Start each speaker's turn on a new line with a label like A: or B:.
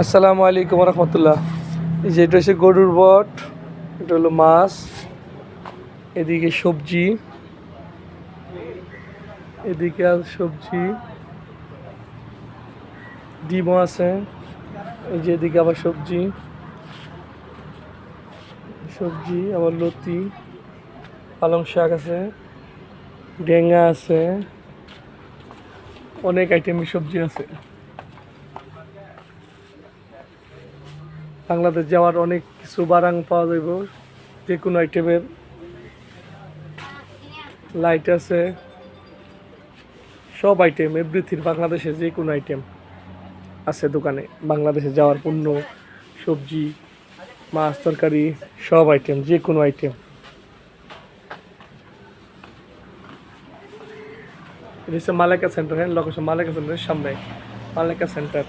A: আসসালামু আলাইকুম রহমতুল্লাহ এই যে এটা হচ্ছে গরুর বট, এটা হলো মাছ, এদিকে সবজি, এদিকে আর সবজি, ডিমও আছে, এই যে এদিকে আবার সবজি সবজি, আবার লতি, পালং শাক আছে, ডেঙ্গা আছে, অনেক আইটেমের সবজি আছে। বাংলাদেশ যাওয়ার অনেক কিছু বারাং পাওয়া যাইব যে কোনো আইটেমের লাইট আছে। সব আইটেম এভরিথিং বাংলাদেশে যে কোনো আইটেম আছে দোকানে। বাংলাদেশে যাওয়ার পণ্য, সবজি, মাছ, তরকারি, সব আইটেম যে কোনো আইটেম এটা হচ্ছে মালাকা সেন্টার হ্যাঁ লোকেশন মালাকা সেন্টারের সামনে। মালেকা সেন্টার